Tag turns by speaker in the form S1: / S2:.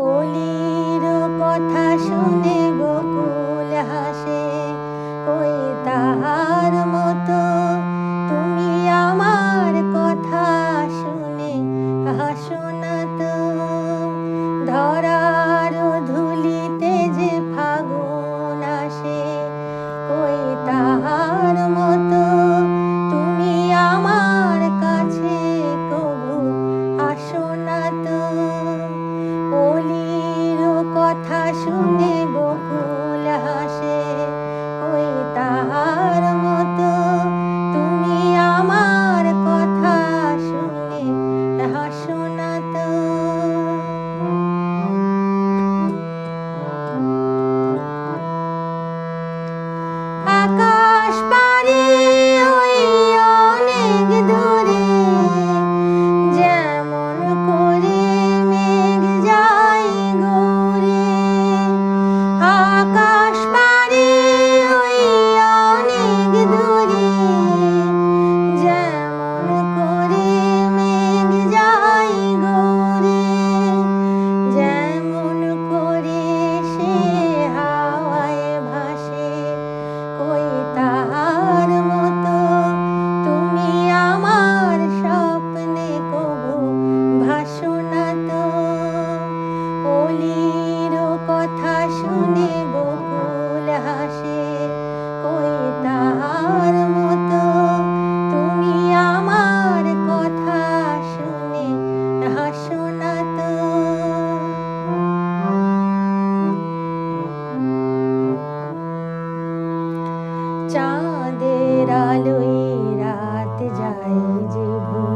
S1: কলির কথা শুনে আকাশ divine.